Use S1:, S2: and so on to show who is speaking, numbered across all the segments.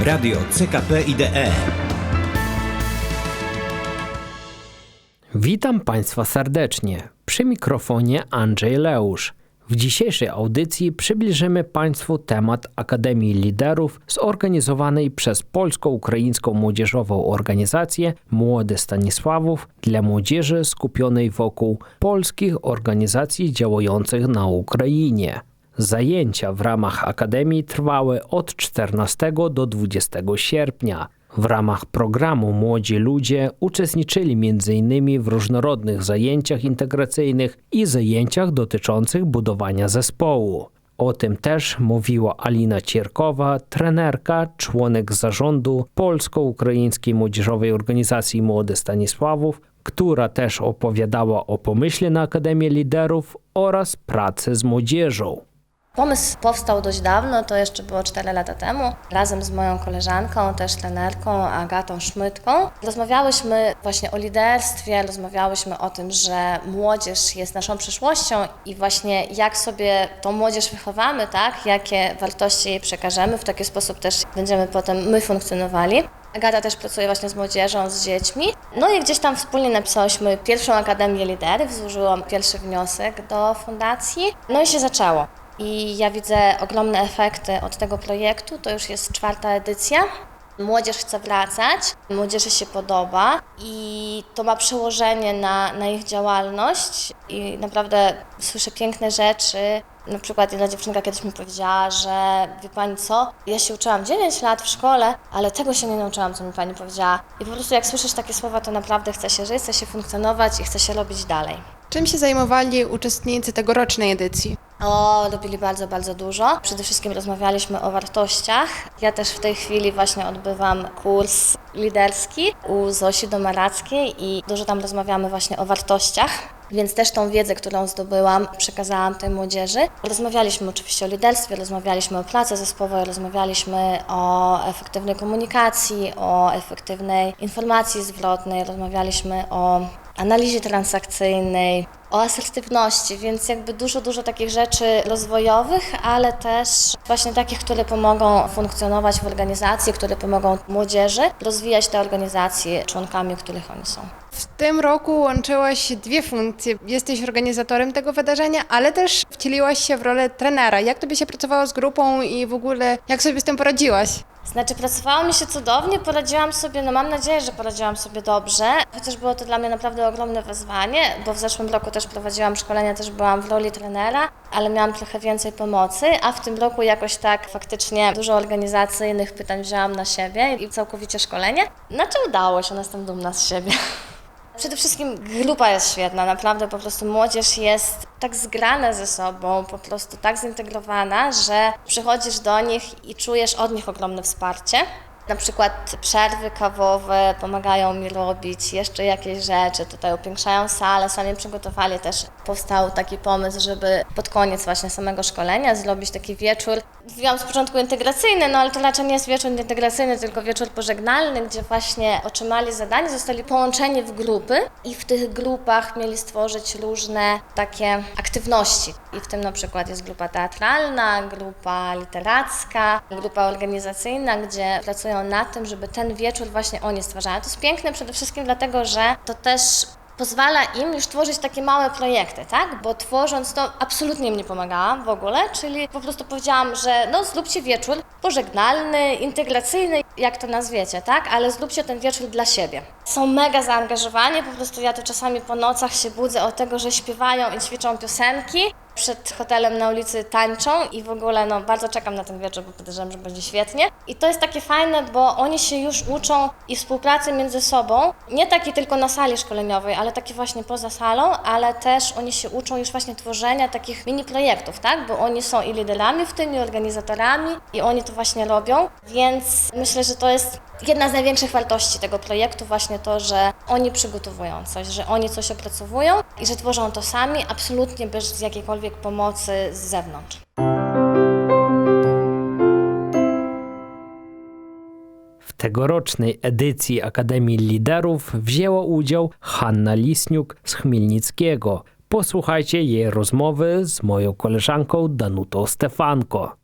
S1: Radio CKP IDE.
S2: Witam Państwa serdecznie. Przy mikrofonie Andrzej Leusz. W dzisiejszej audycji przybliżymy Państwu temat Akademii Liderów zorganizowanej przez polsko-ukraińską młodzieżową organizację Młody Stanisławów dla młodzieży skupionej wokół polskich organizacji działających na Ukrainie. Zajęcia w ramach Akademii trwały od 14 do 20 sierpnia. W ramach programu Młodzi Ludzie uczestniczyli m.in. w różnorodnych zajęciach integracyjnych i zajęciach dotyczących budowania zespołu. O tym też mówiła Alina Cierkowa, trenerka, członek zarządu Polsko-Ukraińskiej Młodzieżowej Organizacji Młody Stanisławów, która też opowiadała o pomyśle na Akademię Liderów oraz pracy z młodzieżą.
S3: Pomysł powstał dość dawno, to jeszcze było 4 lata temu. Razem z moją koleżanką, też trenerką Agatą Szmytką. Rozmawiałyśmy właśnie o liderstwie, rozmawiałyśmy o tym, że młodzież jest naszą przyszłością i właśnie jak sobie tą młodzież wychowamy, tak? Jakie wartości jej przekażemy, w taki sposób też będziemy potem my funkcjonowali. Agata też pracuje właśnie z młodzieżą, z dziećmi. No i gdzieś tam wspólnie napisałyśmy pierwszą Akademię Liderów, złożyłam pierwszy wniosek do fundacji. No i się zaczęło. I ja widzę ogromne efekty od tego projektu. To już jest czwarta edycja. Młodzież chce wracać, młodzieży się podoba i to ma przełożenie na, na ich działalność i naprawdę słyszę piękne rzeczy. Na przykład jedna dziewczynka kiedyś mi powiedziała, że wie pani co, ja się uczyłam 9 lat w szkole, ale tego się nie nauczyłam, co mi pani powiedziała. I po prostu jak słyszysz takie słowa, to naprawdę chce się żyć, chce się funkcjonować i chce się robić dalej.
S4: Czym się zajmowali uczestnicy tegorocznej edycji?
S3: O, robili bardzo, bardzo dużo. Przede wszystkim rozmawialiśmy o wartościach. Ja też w tej chwili właśnie odbywam kurs liderski u Zosi Domarackiej i dużo tam rozmawiamy właśnie o wartościach. Więc też tą wiedzę, którą zdobyłam, przekazałam tej młodzieży. Rozmawialiśmy oczywiście o liderstwie, rozmawialiśmy o pracy zespołowej, rozmawialiśmy o efektywnej komunikacji, o efektywnej informacji zwrotnej, rozmawialiśmy o analizie transakcyjnej, o asertywności, więc jakby dużo, dużo takich rzeczy rozwojowych, ale też właśnie takich, które pomogą funkcjonować w organizacji, które pomogą młodzieży rozwijać te organizacje członkami, których oni są.
S4: W tym roku łączyłaś dwie funkcje. Jesteś organizatorem tego wydarzenia, ale też wcieliłaś się w rolę trenera. Jak tobie się pracowało z grupą i w ogóle jak sobie z tym poradziłaś?
S3: Znaczy, pracowało mi się cudownie, poradziłam sobie, no mam nadzieję, że poradziłam sobie dobrze, chociaż było to dla mnie naprawdę ogromne wyzwanie, bo w zeszłym roku też prowadziłam szkolenia, też byłam w roli trenera, ale miałam trochę więcej pomocy, a w tym roku jakoś tak faktycznie dużo organizacyjnych pytań wzięłam na siebie i całkowicie szkolenie. Znaczy udało się, no jestem dumna z siebie. Przede wszystkim grupa jest świetna, naprawdę po prostu młodzież jest tak zgrana ze sobą, po prostu tak zintegrowana, że przychodzisz do nich i czujesz od nich ogromne wsparcie. Na przykład przerwy kawowe pomagają mi robić jeszcze jakieś rzeczy, tutaj upiększają salę, sami przygotowali też, powstał taki pomysł, żeby pod koniec właśnie samego szkolenia zrobić taki wieczór, mówiłam z początku integracyjny, no ale to raczej nie jest wieczór integracyjny, tylko wieczór pożegnalny, gdzie właśnie otrzymali zadanie, zostali połączeni w grupy i w tych grupach mieli stworzyć różne takie aktywności. I w tym na przykład jest grupa teatralna, grupa literacka, grupa organizacyjna, gdzie pracują na tym, żeby ten wieczór właśnie oni stwarzają. To jest piękne przede wszystkim dlatego, że to też pozwala im już tworzyć takie małe projekty, tak? Bo tworząc to absolutnie im nie pomagałam w ogóle, czyli po prostu powiedziałam, że no zróbcie wieczór pożegnalny, integracyjny, jak to nazwiecie, tak? Ale zróbcie ten wieczór dla siebie. Są mega zaangażowani, po prostu ja to czasami po nocach się budzę od tego, że śpiewają i ćwiczą piosenki, przed hotelem na ulicy tańczą i w ogóle no, bardzo czekam na ten wieczór, bo podejrzewam, że będzie świetnie. I to jest takie fajne, bo oni się już uczą i współpracy między sobą, nie takie tylko na sali szkoleniowej, ale takie właśnie poza salą, ale też oni się uczą już właśnie tworzenia takich mini projektów, tak? Bo oni są i liderami w tym, i organizatorami i oni to właśnie robią, więc myślę, że to jest jedna z największych wartości tego projektu właśnie to, że oni przygotowują coś, że oni coś opracowują i że tworzą to sami, absolutnie bez jakiejkolwiek pomocy z zewnątrz.
S2: W tegorocznej edycji Akademii Liderów wzięła udział Hanna Lisniuk z Chmielnickiego. Posłuchajcie jej rozmowy z moją koleżanką Danutą Stefanko.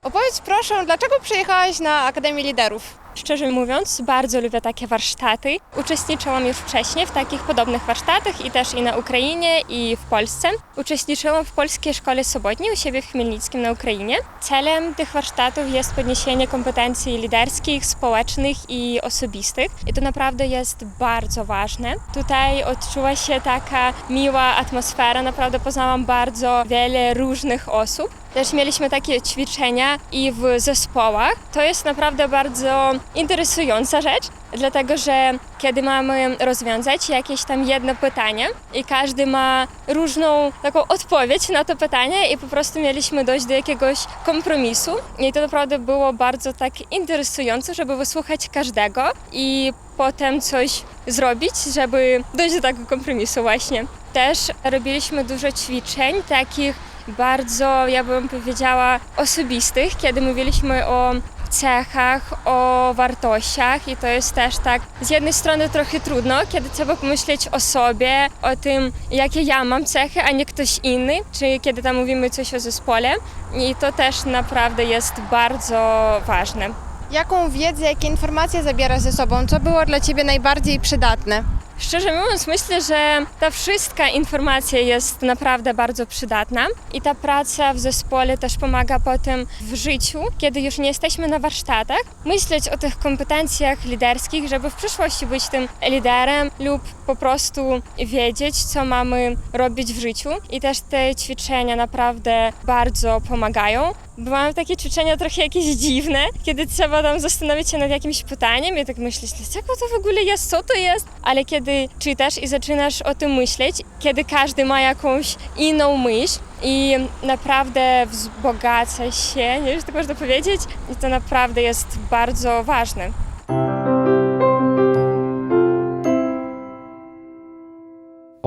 S4: Powiedz proszę, dlaczego przyjechałaś na Akademię Liderów?
S5: Szczerze mówiąc, bardzo lubię takie warsztaty. Uczestniczyłam już wcześniej w takich podobnych warsztatach i też i na Ukrainie, i w Polsce. Uczestniczyłam w Polskiej Szkole Sobotniej u siebie w Chmielnickim na Ukrainie. Celem tych warsztatów jest podniesienie kompetencji liderskich, społecznych i osobistych. I to naprawdę jest bardzo ważne. Tutaj odczuła się taka miła atmosfera, naprawdę poznałam bardzo wiele różnych osób. Też mieliśmy takie ćwiczenia i w zespołach. To jest naprawdę bardzo interesująca rzecz, dlatego że kiedy mamy rozwiązać jakieś tam jedno pytanie i każdy ma różną taką odpowiedź na to pytanie i po prostu mieliśmy dojść do jakiegoś kompromisu i to naprawdę było bardzo tak interesujące, żeby wysłuchać każdego i potem coś zrobić, żeby dojść do takiego kompromisu właśnie. Też robiliśmy dużo ćwiczeń takich bardzo, ja bym powiedziała, osobistych, kiedy mówiliśmy o cechach, o wartościach i to jest też tak z jednej strony trochę trudno, kiedy trzeba pomyśleć o sobie, o tym, jakie ja mam cechy, a nie ktoś inny, czy kiedy tam mówimy coś o zespole i to też naprawdę jest bardzo ważne.
S4: Jaką wiedzę, jakie informacje zabierasz ze sobą? Co było dla Ciebie najbardziej przydatne?
S5: Szczerze mówiąc, myślę, że ta wszystka informacja jest naprawdę bardzo przydatna i ta praca w zespole też pomaga potem w życiu, kiedy już nie jesteśmy na warsztatach, myśleć o tych kompetencjach liderskich, żeby w przyszłości być tym liderem lub po prostu wiedzieć, co mamy robić w życiu. I też te ćwiczenia naprawdę bardzo pomagają. Bo mamy takie ćwiczenia trochę jakieś dziwne, kiedy trzeba tam zastanowić się nad jakimś pytaniem i tak myśleć, dlaczego to w ogóle jest, co to jest? Ale kiedy czytasz i zaczynasz o tym myśleć, kiedy każdy ma jakąś inną myśl i naprawdę wzbogaca się, nie wiem, czy tak można powiedzieć, i to naprawdę jest bardzo ważne.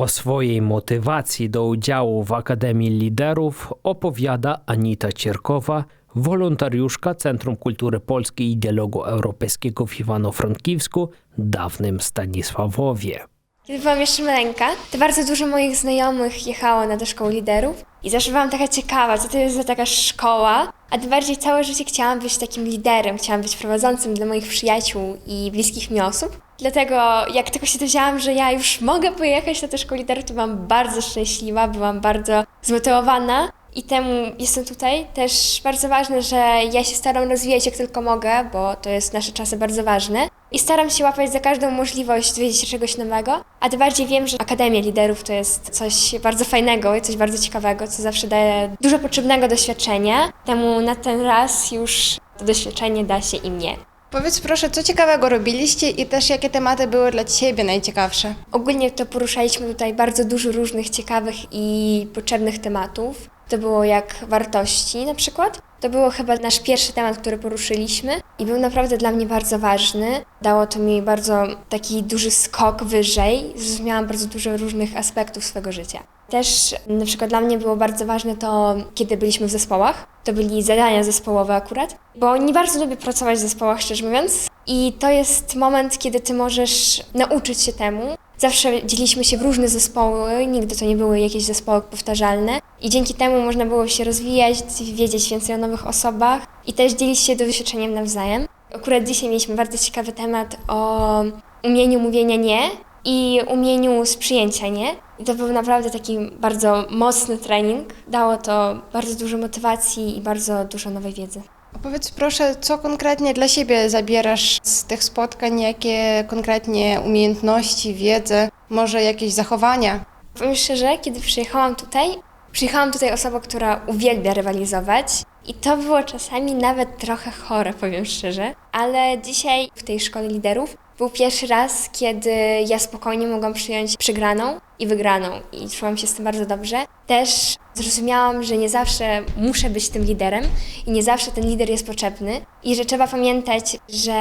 S2: O swojej motywacji do udziału w Akademii Liderów opowiada Anita Cierkowa, wolontariuszka Centrum Kultury Polskiej i Dialogu Europejskiego w Iwano-Frankivsku, dawnym Stanisławowie.
S6: Kiedy byłam jeszcze maleńka, to bardzo dużo moich znajomych jechało na do szkoły liderów i zawsze byłam taka ciekawa, co to jest za taka szkoła, a tym bardziej całe życie chciałam być takim liderem, chciałam być prowadzącym dla moich przyjaciół i bliskich mi osób. Dlatego jak tylko się dowiedziałam, że ja już mogę pojechać na tę szkołę liderów, to byłam bardzo szczęśliwa, byłam bardzo zmotywowana i temu jestem tutaj. Też bardzo ważne, że ja się staram rozwijać jak tylko mogę, bo to jest nasze czasy bardzo ważne. I staram się łapać za każdą możliwość dowiedzieć się czegoś nowego, a tym bardziej wiem, że Akademia Liderów to jest coś bardzo fajnego i coś bardzo ciekawego, co zawsze daje dużo potrzebnego doświadczenia. Temu na ten raz już to doświadczenie da się i mnie.
S4: Powiedz proszę, co ciekawego robiliście i też jakie tematy były dla Ciebie najciekawsze?
S6: Ogólnie to poruszaliśmy tutaj bardzo dużo różnych ciekawych i potrzebnych tematów. To było jak wartości na przykład. To było chyba nasz pierwszy temat, który poruszyliśmy i był naprawdę dla mnie bardzo ważny. Dało to mi bardzo taki duży skok wyżej. Zrozumiałam bardzo dużo różnych aspektów swego życia. Też na przykład dla mnie było bardzo ważne to, kiedy byliśmy w zespołach. To byli zadania zespołowe akurat, bo nie bardzo lubię pracować w zespołach, szczerze mówiąc. I to jest moment, kiedy ty możesz nauczyć się temu. Zawsze dzieliliśmy się w różne zespoły, nigdy to nie były jakieś zespoły powtarzalne. I dzięki temu można było się rozwijać, wiedzieć więcej o nowych osobach i też dzielić się doświadczeniem nawzajem. Akurat dzisiaj mieliśmy bardzo ciekawy temat o umieniu mówienia nie i umieniu sprzyjęcia nie. I to był naprawdę taki bardzo mocny trening. Dało to bardzo dużo motywacji i bardzo dużo nowej wiedzy.
S4: Opowiedz proszę, co konkretnie dla siebie zabierasz z tych spotkań, jakie konkretnie umiejętności, wiedzę, może jakieś zachowania?
S6: Powiem szczerze, kiedy przyjechałam tutaj, przyjechałam tutaj osoba, która uwielbia rywalizować. I to było czasami nawet trochę chore, powiem szczerze. Ale dzisiaj w tej szkole liderów był pierwszy raz, kiedy ja spokojnie mogłam przyjąć przegraną i wygraną. I czułam się z tym bardzo dobrze. Też zrozumiałam, że nie zawsze muszę być tym liderem i nie zawsze ten lider jest potrzebny. I że trzeba pamiętać, że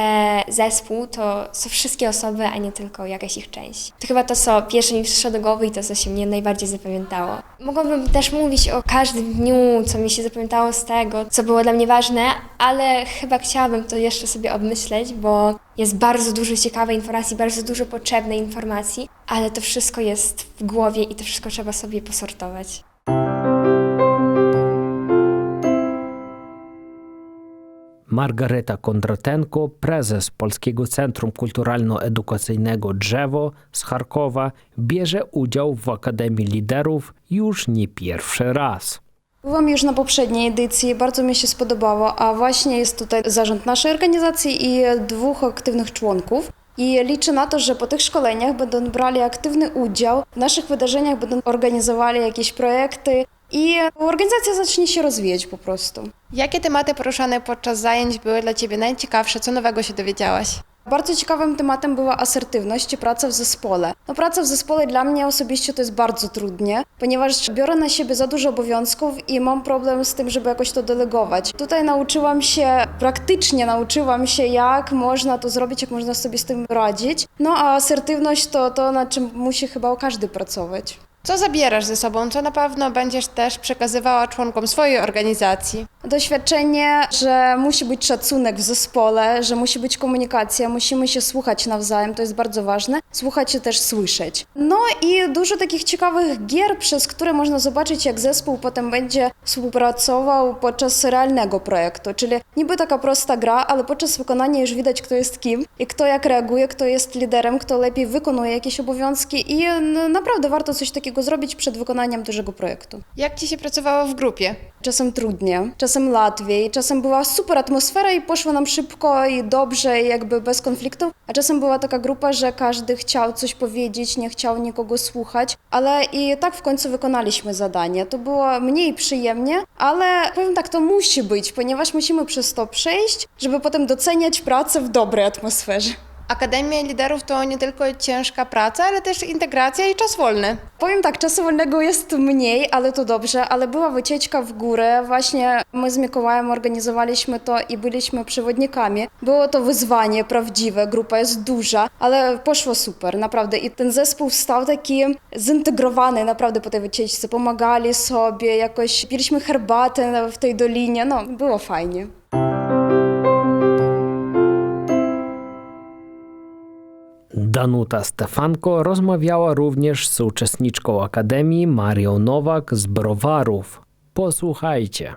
S6: zespół to są wszystkie osoby, a nie tylko jakaś ich część. To chyba to, co pierwsze mi przyszło do głowy i to, co się mnie najbardziej zapamiętało. Mogłabym też mówić o każdym dniu, co mi się zapamiętało z tego, co było dla mnie ważne, ale chyba chciałabym to jeszcze sobie obmyśleć, bo jest bardzo dużo ciekawej informacji, bardzo dużo potrzebnej informacji, ale to wszystko jest w głowie i to wszystko trzeba sobie posortować.
S2: Margareta Kondratenko, prezes Polskiego Centrum Kulturalno-Edukacyjnego Drzewo z Charkowa, bierze udział w Akademii Liderów już nie pierwszy raz.
S7: Byłam już na poprzedniej edycji, bardzo mi się spodobało, a właśnie jest tutaj zarząd naszej organizacji i dwóch aktywnych członków. I liczę na to, że po tych szkoleniach będą brali aktywny udział w naszych wydarzeniach, będą organizowali jakieś projekty i organizacja zacznie się rozwijać po prostu.
S4: Jakie tematy poruszane podczas zajęć były dla Ciebie najciekawsze? Co nowego się dowiedziałaś?
S7: Bardzo ciekawym tematem była asertywność i praca w zespole. No, praca w zespole dla mnie osobiście to jest bardzo trudnie, ponieważ biorę na siebie za dużo obowiązków i mam problem z tym, żeby jakoś to delegować. Tutaj nauczyłam się, praktycznie nauczyłam się, jak można to zrobić, jak można sobie z tym radzić. No a asertywność to to, nad czym musi chyba każdy pracować.
S4: Co zabierasz ze sobą? Co na pewno będziesz też przekazywała członkom swojej organizacji?
S7: Doświadczenie, że musi być szacunek w zespole, że musi być komunikacja, musimy się słuchać nawzajem, to jest bardzo ważne. Słuchać się też słyszeć. No i dużo takich ciekawych gier, przez które można zobaczyć, jak zespół potem będzie współpracował podczas realnego projektu. Czyli niby taka prosta gra, ale podczas wykonania już widać, kto jest kim i kto jak reaguje, kto jest liderem, kto lepiej wykonuje jakieś obowiązki i naprawdę warto coś takiego zrobić przed wykonaniem dużego projektu.
S4: Jak Ci się pracowało w grupie?
S7: Czasem trudnie, czasem łatwiej, czasem była super atmosfera i poszło nam szybko i dobrze, i jakby bez konfliktów, a czasem była taka grupa, że każdy chciał coś powiedzieć, nie chciał nikogo słuchać, ale i tak w końcu wykonaliśmy zadanie. To było mniej przyjemnie, ale powiem tak, to musi być, ponieważ musimy przez to przejść, żeby potem doceniać pracę w dobrej atmosferze.
S4: Akademia Liderów to nie tylko ciężka praca, ale też integracja i czas wolny.
S7: Powiem tak, czasu wolnego jest mniej, ale to dobrze, ale była wycieczka w górę. Właśnie my z Mikołajem organizowaliśmy to i byliśmy przewodnikami. Było to wyzwanie prawdziwe, grupa jest duża, ale poszło super, naprawdę. I ten zespół stał taki zintegrowany naprawdę po tej wycieczce. Pomagali sobie, jakoś piliśmy herbatę w tej dolinie, no było fajnie.
S2: Danuta Stefanko rozmawiała również z uczestniczką Akademii Marią Nowak z Browarów. Posłuchajcie.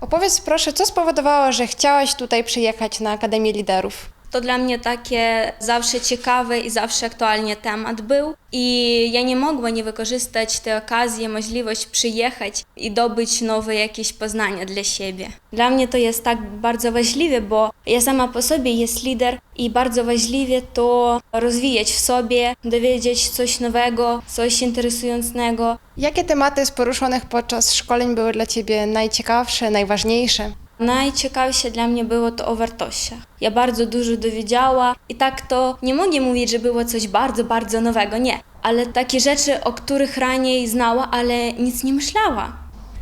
S4: Opowiedz proszę, co spowodowało, że chciałaś tutaj przyjechać na Akademię Liderów?
S8: To dla mnie takie zawsze ciekawy i zawsze aktualny temat był. I ja nie mogła nie wykorzystać tej okazji, możliwość przyjechać i dobyć nowe jakieś poznania dla siebie. Dla mnie to jest tak bardzo ważliwe, bo ja sama po sobie jest lider i bardzo ważliwe to rozwijać w sobie, dowiedzieć coś nowego, coś interesującego.
S4: Jakie tematy z poruszonych podczas szkoleń były dla Ciebie najciekawsze, najważniejsze?
S8: Najciekawsze dla mnie było to o wartościach. Ja bardzo dużo dowiedziała i tak to nie mogę mówić, że było coś bardzo, bardzo nowego, nie. Ale takie rzeczy, o których raniej znała, ale nic nie myślała.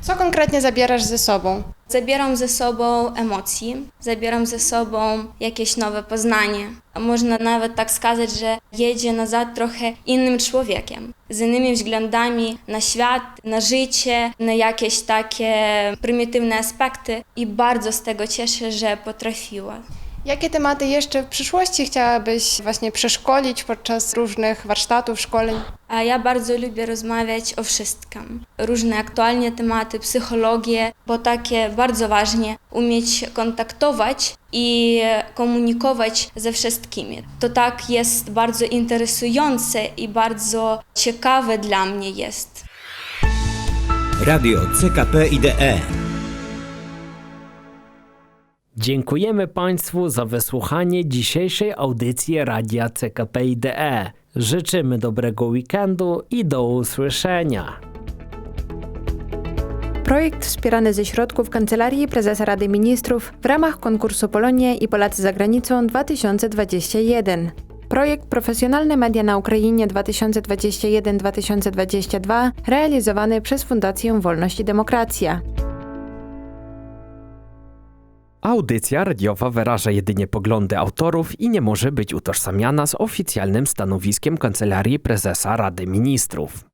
S4: Co konkretnie zabierasz ze sobą?
S8: Zabieram ze sobą emocji, zabieram ze sobą jakieś nowe poznanie. Można nawet tak skazać, że jedzie nazad trochę innym człowiekiem, z innymi względami na świat, na życie, na jakieś takie prymitywne aspekty i bardzo z tego cieszę, że potrafiła.
S4: Jakie tematy jeszcze w przyszłości chciałabyś właśnie przeszkolić podczas różnych warsztatów, szkoleń?
S8: A ja bardzo lubię rozmawiać o wszystkim. Różne aktualne tematy, psychologię, bo takie bardzo ważne umieć kontaktować i komunikować ze wszystkimi. To tak jest bardzo interesujące i bardzo ciekawe dla mnie jest.
S1: Radio CKP IDE.
S2: Dziękujemy Państwu za wysłuchanie dzisiejszej audycji Radia CKP IDE. Życzymy dobrego weekendu i do usłyszenia.
S9: Projekt wspierany ze środków Kancelarii Prezesa Rady Ministrów w ramach konkursu Polonia i Polacy za granicą 2021. Projekt Profesjonalne Media na Ukrainie 2021-2022 realizowany przez Fundację Wolność i Demokracja.
S2: Audycja radiowa wyraża jedynie poglądy autorów i nie może być utożsamiana z oficjalnym stanowiskiem Kancelarii Prezesa Rady Ministrów.